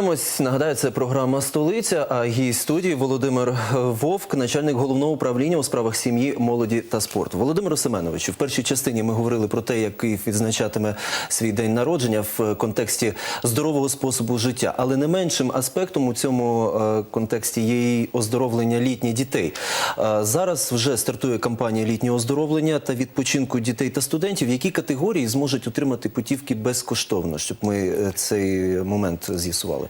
Повертаємось. Нагадаю, це програма Столиця. А гість студії Володимир Вовк, начальник головного управління у справах сім'ї, молоді та спорту. Володимиру Семеновичу, в першій частині ми говорили про те, як Київ відзначатиме свій день народження в контексті здорового способу життя. Але не меншим аспектом у цьому е, контексті є і оздоровлення літніх дітей. Е, Зараз вже стартує кампанія літнього оздоровлення та відпочинку дітей та студентів. Які категорії зможуть отримати путівки безкоштовно, щоб ми е, цей момент з'ясували?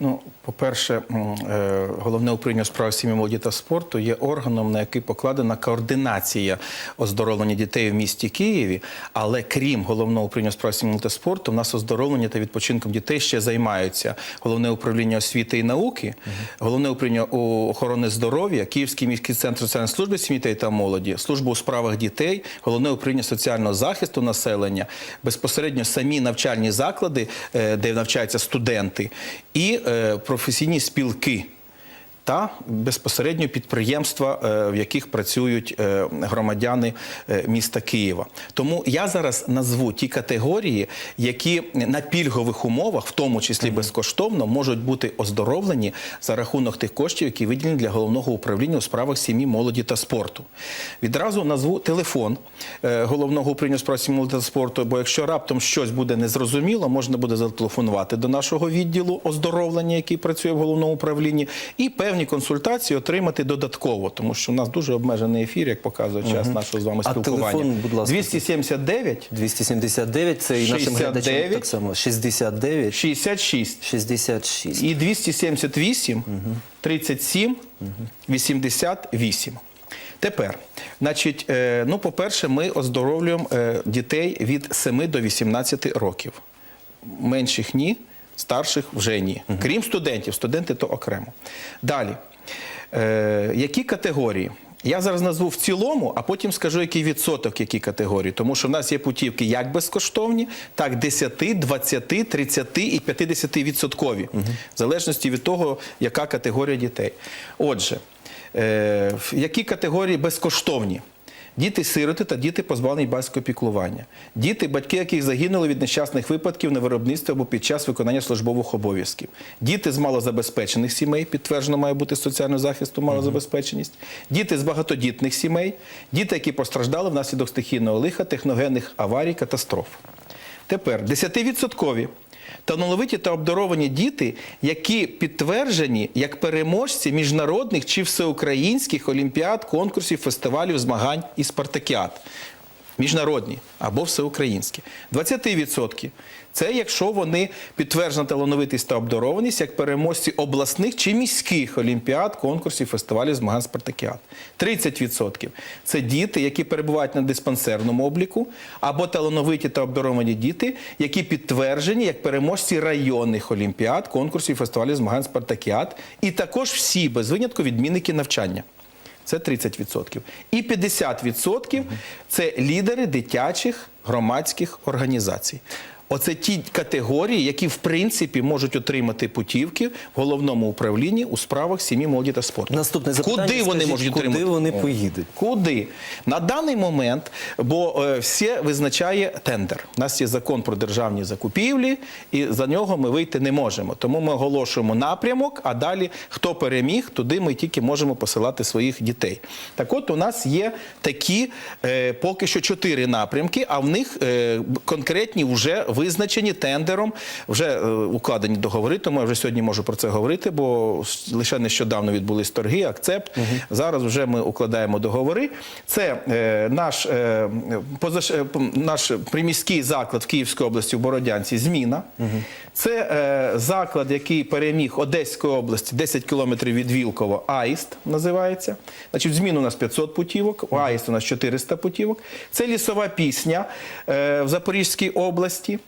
Ну, по-перше, е, головне управління у справах сім'ї, молоді та спорту є органом, на який покладена координація оздоровлення дітей в місті Києві. Але крім головного управління у справах сім'ї, молоді та спорту, у нас оздоровлення та відпочинком дітей ще займаються головне управління освіти і науки, головне управління охорони здоров'я, Київський міський центр соціальної служби сім'ї та молоді, служба у справах дітей, головне управління соціального захисту населення, безпосередньо самі навчальні заклади, е, де навчаються студенти, і е, професійні спілки. Та безпосередньо підприємства, е, в яких працюють е, громадяни е, міста Києва. Тому я зараз назву ті категорії, які на пільгових умовах, в тому числі безкоштовно, можуть бути оздоровлені за рахунок тих коштів, які виділені для головного управління у справах сім'ї, молоді та спорту. Відразу назву телефон головного управління у справах сім'ї, молоді та спорту. Бо якщо раптом щось буде незрозуміло, можна буде зателефонувати до нашого відділу оздоровлення, який працює в головному управлінні, і певні консультації отримати додатково, тому що у нас дуже обмежений ефір, як показує час нашого з вами А спілкування. телефон, будь ласка. 279 279, це і нашим 69, глядачам так само. 69, 66 66. і 278 37 88. Тепер, значить, е, ну, по-перше, ми оздоровлюємо е, дітей від 7 до 18 років. Менших ні, старших вже ні. Крім студентів, студенти то окремо. Далі. Е, які категорії? Я зараз назву в цілому, а потім скажу, який відсоток, які категорії. Тому що в нас є путівки як безкоштовні, так 10, 20, 30 і 50 відсоткові, в залежності від того, яка категорія дітей. Отже, е, які категорії безкоштовні? Діти-сироти та діти позбавлені батьківського піклування. Діти, батьки яких загинули від нещасних випадків на виробництві або під час виконання службових обов'язків. Діти з малозабезпечених сімей, підтверджено має бути соціального захисту малозабезпеченість. Діти з багатодітних сімей, діти, які постраждали внаслідок стихійного лиха, техногенних аварій, катастроф. Тепер 10% талановиті та обдаровані діти, які підтверджені як переможці міжнародних чи всеукраїнських олімпіад, конкурсів, фестивалів, змагань і спартакіад. Міжнародні або всеукраїнські. 20% це якщо вони підтверджена талановитість та обдарованість як переможці обласних чи міських олімпіад, конкурсів, фестивалів, змагань спартакіад. 30% це діти, які перебувають на диспансерному обліку, або талановиті та обдаровані діти, які підтверджені як переможці районних олімпіад, конкурсів, фестивалів, змагань спартакіад, і також всі без винятку відмінники навчання. Це 30%. І 50% це лідери дитячих громадських організацій. Оце ті категорії, які в принципі можуть отримати путівки в головному управлінні у справах сім'ї, молоді та спорту. Наступне запитання. Куди вони скажіть, можуть куди отримати? вони поїдуть? Куди? На даний момент, бо е, все визначає тендер. У нас є закон про державні закупівлі, і за нього ми вийти не можемо. Тому ми оголошуємо напрямок, а далі хто переміг, туди ми тільки можемо посилати своїх дітей. Так от у нас є такі е, поки що чотири напрямки, а в них е, конкретні вже визначені тендером, вже е, укладені договори, тому я вже сьогодні можу про це говорити, бо лише нещодавно відбулись торги, акцепт. Зараз вже ми укладаємо договори. Це е, наш, е, позаш, е, наш приміський заклад в Київській області в Бородянці Зміна. Це е, заклад, який переміг Одеської області 10 кілометрів від Вілкова, Аїст називається. Значить, в Зміну у нас 500 путівок, у Аїст у нас 400 путівок. Це лісова пісня е, в Запорізькій області.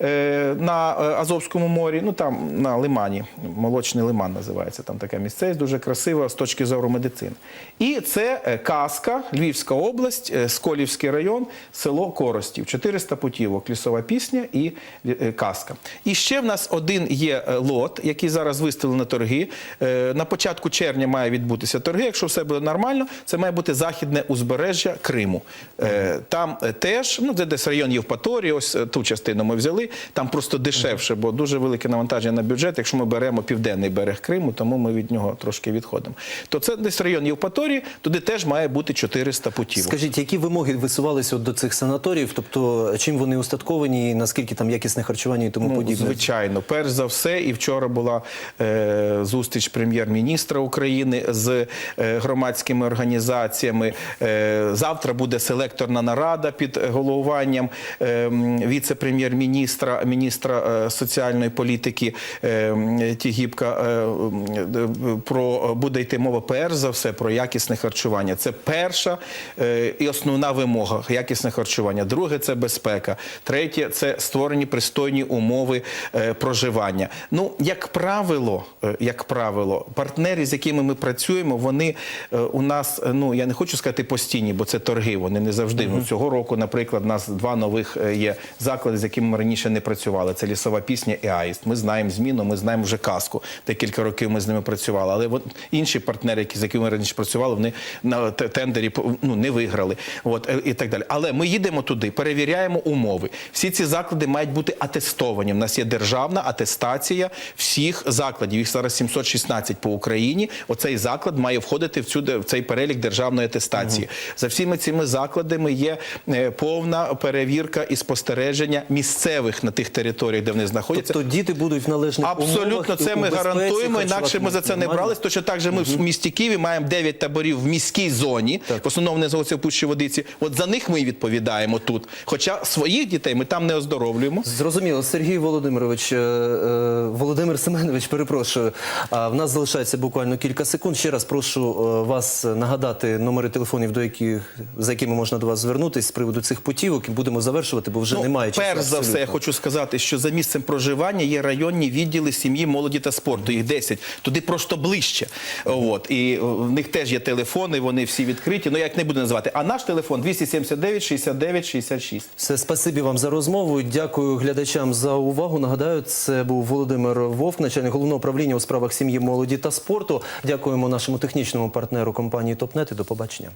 На е, Азовському морі, ну там на лимані, молочний лиман називається, там така місцевість, дуже красива з точки зору медицини. І це е, Каска, Львівська область, е, Сколівський район, село Коростів. 400 путівок, лісова пісня і е, Каска. І ще в нас один є е, лот, який зараз виставили на торги. Е, На початку червня має відбутися торги. Якщо все буде нормально, це має бути західне узбережжя Криму. Е, Там е, теж, ну це десь район Євпаторії, ось е, ту частину ми взяли. Там просто дешевше, бо дуже велике навантаження на бюджет. Якщо ми беремо південний берег Криму, тому ми від нього трошки відходимо. То це десь район Євпаторії, туди теж має бути 400 путівок. Скажіть, які вимоги висувалися до цих санаторіїв? Тобто, чим вони устатковані, наскільки там якісне харчування і тому Ну, подібне? звичайно, перш за все, і вчора була е, зустріч прем'єр-міністра України з е, громадськими організаціями. Е, завтра буде селекторна нарада під головуванням е, віце-прем'єр-міністра, міністра е, соціальної політики е, Тігіпка. Е, про буде йти мова перш за все про якісне харчування. Це перша і основна вимога якісне харчування. Друге це безпека. Третє це створені пристойні умови проживання. Ну, як правило, як правило, партнери, з якими ми працюємо, вони у нас, ну я не хочу сказати постійні, бо це торги. Вони не завжди. Ну, цього року, наприклад, у нас два нових є заклади, з якими ми раніше не працювали. Це лісова пісня і Аїст. Ми знаємо зміну, ми знаємо вже казку. Декілька років ми з ними працювали. Але от інші партнери, які з якими ми раніше працювали, вони на тендері ну, не виграли. От е, і так далі. Але ми їдемо туди, перевіряємо умови. Всі ці заклади мають бути атестовані. У нас є державна атестація всіх закладів. Їх зараз 716 по Україні. Оцей заклад має входити в цю в цей перелік державної атестації. За всіми цими закладами є е, повна перевірка і спостереження місцевих на тих територіях, де вони знаходяться. Тобто діти будуть в належних Абсолютно і це ми гарантуємо. Інакше ми за це не брались. Точно так же ми в місті Києві маємо 9 таборів в міській зоні, в основному не в Пущі Водиці. От за них ми відповідаємо тут. Хоча своїх дітей ми там не оздоровлюємо. Зрозуміло, Сергій Володимирович, е, е, Володимир Семенович, перепрошую. А в нас залишається буквально кілька секунд. Ще раз прошу е, вас нагадати номери телефонів, до яких за якими можна до вас звернутися з приводу цих путівок. І будемо завершувати, бо вже Ну, немає часу. перш за все, я абсолютно. Хочу сказати, що за місцем проживання є районні відділи сім'ї, молоді та спорту. Їх 10. Туди просто ближче. От і в них теж є телефони, вони всі відкриті. Ну я їх не буду називати. А наш телефон 279 69 66. Все, спасибі вам за розмову. Дякую глядачам за увагу. Нагадаю, це був Володимир Вовк, начальник головного управління у справах сім'ї, молоді та спорту. Дякуємо нашому технічному партнеру компанії ТОПНЕТ і до побачення.